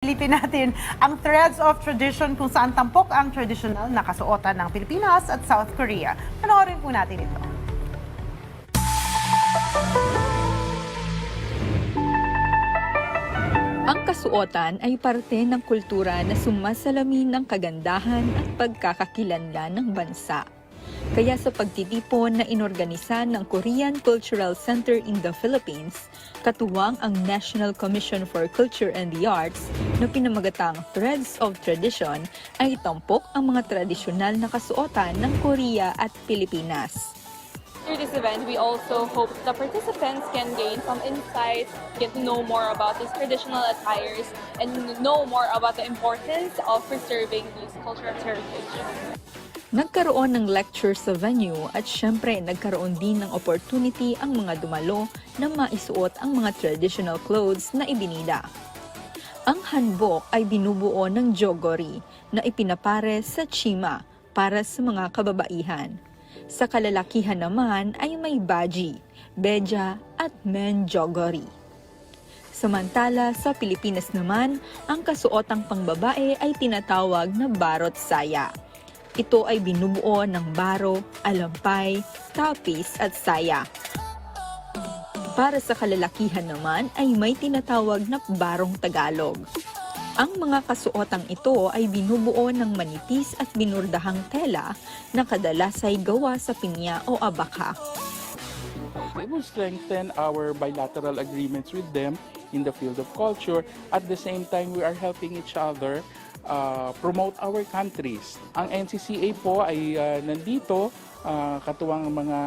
Silipin natin ang threads of tradition kung saan tampok ang traditional na kasuotan ng Pilipinas at South Korea. Panoorin po natin ito. Ang kasuotan ay parte ng kultura na sumasalamin ng kagandahan at pagkakakilanlan ng bansa. Kaya sa pagtitipon na inorganisa ng Korean Cultural Center in the Philippines, katuwang ang National Commission for Culture and the Arts na pinamagatang Threads of Tradition ay tampok ang mga tradisyonal na kasuotan ng Korea at Pilipinas. Through this event, we also hope the participants can gain some insights, get to know more about these traditional attires, and know more about the importance of preserving these cultural heritage. Nagkaroon ng lecture sa venue at syempre nagkaroon din ng opportunity ang mga dumalo na maisuot ang mga traditional clothes na ibinida. Ang hanbok ay binubuo ng jogori na ipinapare sa chima para sa mga kababaihan. Sa kalalakihan naman ay may baji, beja at men jogori. Samantala, sa Pilipinas naman, ang kasuotang pangbabae ay tinatawag na barot saya. Ito ay binubuo ng baro, alampay, tapis at saya. Para sa kalalakihan naman ay may tinatawag na barong Tagalog. Ang mga kasuotang ito ay binubuo ng manipis at binurdahang tela na kadalas ay gawa sa pinya o abaka. We will strengthen our bilateral agreements with them in the field of culture. At the same time, we are helping each other uh, promote our countries. Ang NCCA po ay uh, nandito uh, katuwang mga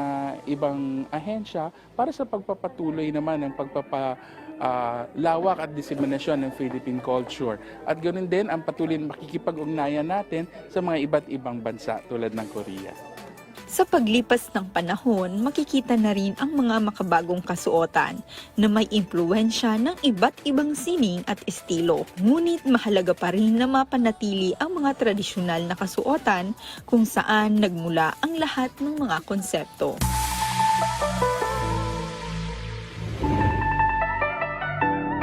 ibang ahensya para sa pagpapatuloy naman ng pagpapa uh, lawak at disseminasyon ng Philippine culture. At ganoon din ang patuloy na makikipag-ugnayan natin sa mga iba't ibang bansa tulad ng Korea. Sa paglipas ng panahon, makikita na rin ang mga makabagong kasuotan na may impluensya ng iba't ibang sining at estilo. Ngunit mahalaga pa rin na mapanatili ang mga tradisyonal na kasuotan kung saan nagmula ang lahat ng mga konsepto.